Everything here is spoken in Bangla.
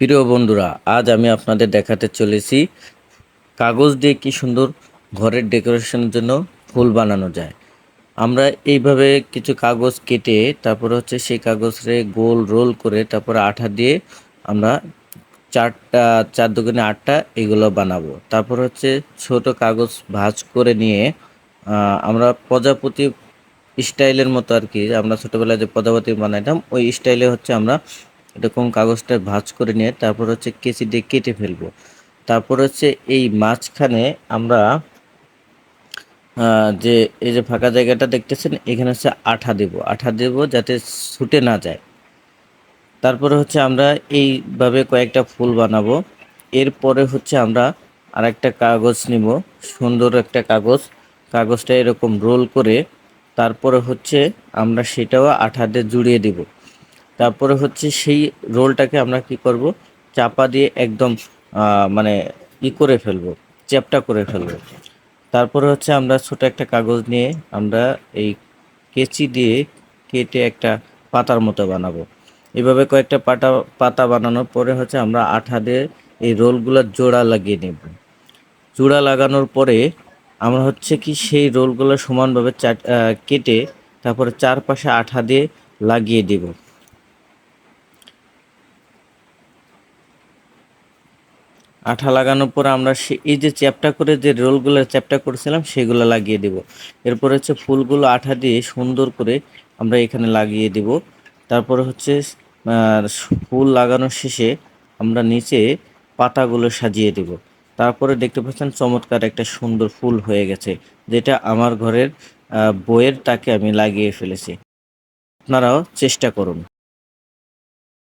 প্রিয় বন্ধুরা, আজ আমি আপনাদের দেখাতে চলেছি কাগজ দিয়ে কি সুন্দর ঘরের ডেকোরেশনের জন্য ফুল বানানো যায়। আমরা এইভাবে কিছু কাগজ কেটে, তারপর হচ্ছে সেই কাগজে গোল রোল করে, তারপর আঠা দিয়ে আমরা চারটা, চার দোকানে আটটা এগুলো বানাবো। তারপর হচ্ছে ছোট কাগজ ভাঁজ করে নিয়ে আমরা প্রজাপতি স্টাইলের মতো আর কি, আমরা ছোটবেলায় যে প্রজাপতি বানাইতাম, ওই স্টাইলে হচ্ছে আমরা এরকম কাগজটা ভাঁজ করে নিয়ে তারপর হচ্ছে কেচি দিয়ে কেটে ফেলব। তারপর হচ্ছে এই মাঝখানে আমরা যে, এই যে ফাঁকা জায়গাটা দেখতেছেন, এখানে হচ্ছে আঠা দেব। আঠা দেব যাতে ছুটে না যায়। তারপরে হচ্ছে আমরা এইভাবে কয়েকটা ফুল বানাবো। এরপরে হচ্ছে আমরা আর একটা কাগজ নিব, সুন্দর একটা কাগজ। কাগজটা এরকম রোল করে তারপরে হচ্ছে আমরা সেটাও আঠা দিয়ে জুড়িয়ে দিব। তারপরে হচ্ছে সেই রোলটাকে আমরা কি করব? চাপা দিয়ে একদম মানে ই করে ফেলব, চ্যাপটা করে ফেলব। তারপরে হচ্ছে আমরা ছোট একটা কাগজ নিয়ে আমরা এই কেচি দিয়ে কেটে একটা পাতার মতো বানাবো। এভাবে কয়েকটা পাতা পাতা বানানোর পরে হচ্ছে আমরা আঠা দিয়ে এই রোলগুলো জোড়া লাগিয়ে নেব। জোড়া লাগানোর পরে আমরা হচ্ছে কি সেই রোলগুলো সমানভাবে কেটে তারপরে চারপাশে আঠা দিয়ে লাগিয়ে দিব। আঠা লাগানোর পর আমরা সে এই যে চ্যাপটা করে যে রোলগুলো চ্যাপটা করেছিলাম, সেগুলো লাগিয়ে দেব। এরপর হচ্ছে ফুলগুলো আঠা দিয়ে সুন্দর করে আমরা এখানে লাগিয়ে দেব। তারপরে হচ্ছে ফুল লাগানোর শেষে আমরা নিচে পাতাগুলো সাজিয়ে দেব। তারপরে দেখতে পাচ্ছেন চমৎকার একটা সুন্দর ফুল হয়ে গেছে, যেটা আমার ঘরের বইয়ের তাকে আমি লাগিয়ে ফেলেছি। আপনারাও চেষ্টা করুন।